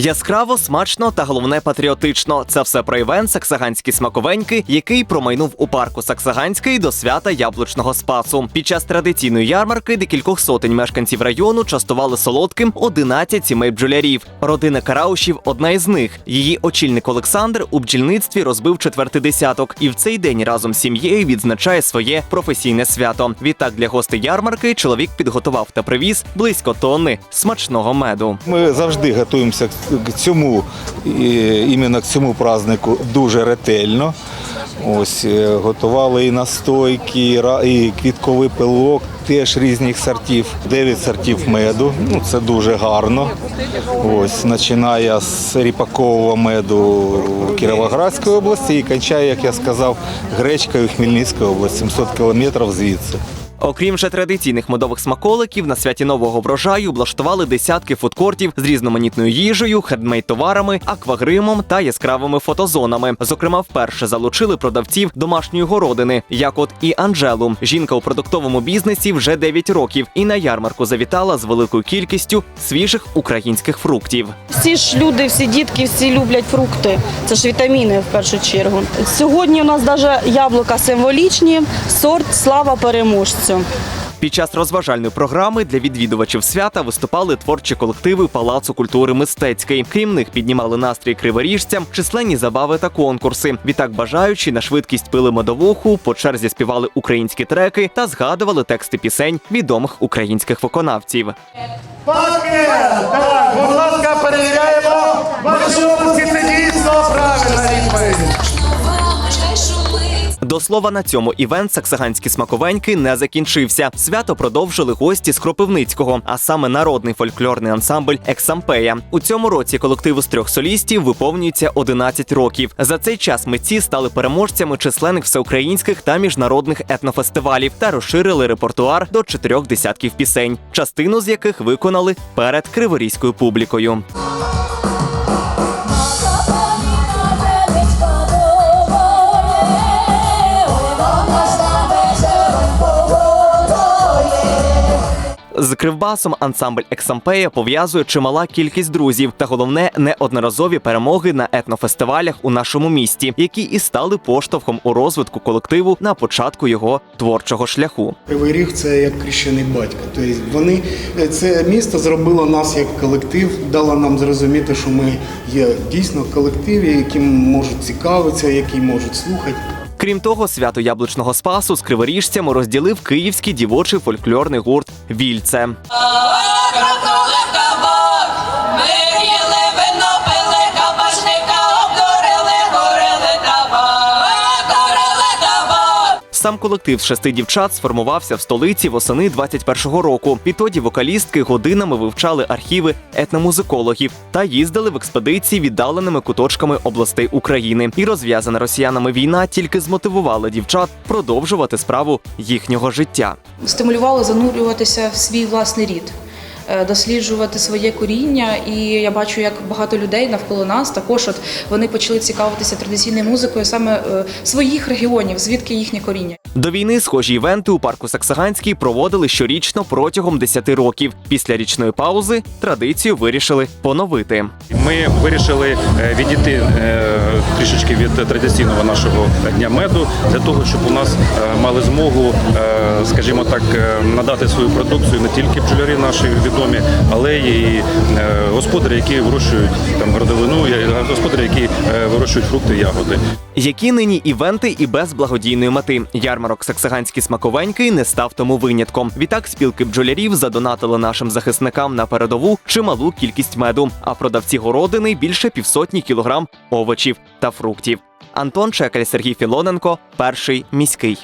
Яскраво, смачно та головне патріотично. Це все про івент Саксаганські смаковеньки, який промайнув у парку Саксаганський до свята яблучного спасу. Під час традиційної ярмарки декількох сотень мешканців району частували солодким 11 сімей бджолярів. Родина Караушів одна із них. Її очільник Олександр у бджільництві розбив четвертий десяток, і в цей день разом з сім'єю відзначає своє професійне свято. Відтак для гостей ярмарки чоловік підготував та привіз близько тонни смачного меду. Ми завжди готуємося к цьому іменно к цьому празднику дуже ретельно. Ось е, готували і настойки, і квітковий пилок, теж різних сортів. Дев'ять сортів меду. Ну це дуже гарно. Ось починає з ріпакового меду Кіровоградської області і кінчає, як я сказав, гречкою Хмельницької області, 700 кілометрів звідси. Окрім же традиційних медових смаколиків, на святі нового врожаю облаштували десятки фудкортів з різноманітною їжею, хендмейд-товарами, аквагримом та яскравими фотозонами. Зокрема, вперше залучили продавців домашньої городини, як от і Анжелу. Жінка у продуктовому бізнесі вже 9 років і на ярмарку завітала з великою кількістю свіжих українських фруктів. Всі ж люди, всі дітки, всі люблять фрукти. Це ж вітаміни в першу чергу. Сьогодні у нас навіть яблука символічні, сорт слава переможцю. Під час розважальної програми для відвідувачів свята виступали творчі колективи Палацу культури мистецький. Крім них піднімали настрій криворіжцям, численні забави та конкурси. Відтак бажаючі на швидкість пили медовуху, по черзі співали українські треки та згадували тексти пісень відомих українських виконавців. Так, будь ласка, перевіряємо. Ваші області це дійсно правильна відповідь. До слова, на цьому івент Саксаганські смаковеньки не закінчився. Свято продовжили гості з Кропивницького, а саме народний фольклорний ансамбль Ексампея. У цьому році колективу з трьох солістів виповнюється 11 років. За цей час митці стали переможцями численних всеукраїнських та міжнародних етнофестивалів та розширили репертуар до чотирьох десятків пісень, частину з яких виконали перед криворізькою публікою. З кривбасом ансамбль Ексампея пов'язує чимала кількість друзів та головне неодноразові перемоги на етнофестивалях у нашому місті, які і стали поштовхом у розвитку колективу на початку його творчого шляху. Кривий Ріг це як крещений батько. Тобто вони це місто зробило нас як колектив, дало нам зрозуміти, що ми є дійсно колективі, яким можуть цікавитися, які можуть слухати. Крім того, свято яблучного спасу з криворіжцями розділив київський дівочий фольклорний гурт Вільце. Сам колектив з шести дівчат сформувався в столиці восени 21-го року. Відтоді вокалістки годинами вивчали архіви етномузикологів та їздили в експедиції віддаленими куточками областей України. І розв'язана росіянами війна тільки змотивувала дівчат продовжувати справу їхнього життя. стимулювало занурюватися в свій власний рід, досліджувати своє коріння. І я бачу, як багато людей навколо нас також от вони почали цікавитися традиційною музикою саме е, своїх регіонів, звідки їхнє коріння. До війни схожі івенти у парку Саксаганський проводили щорічно протягом 10 років. Після річної паузи традицію вирішили поновити. Ми вирішили е, відійти е, трішечки від традиційного нашого дня меду для того, щоб у нас е, мали змогу, е, скажімо так, е, надати свою продукцію не тільки бджолярі наші відомі, але й е, господарі, які вирощують там родовину, є господарі, які е, вирощують фрукти, ягоди. Які нині івенти і без благодійної мети. Ярмарок Саксаганські смаковеньки не став тому винятком. Відтак спілки бджолярів задонатили нашим захисникам на передову чималу кількість меду, а продавці городини більше півсотні кілограм овочів та фруктів. Антон Чекаль, Сергій Філоненко, перший міський.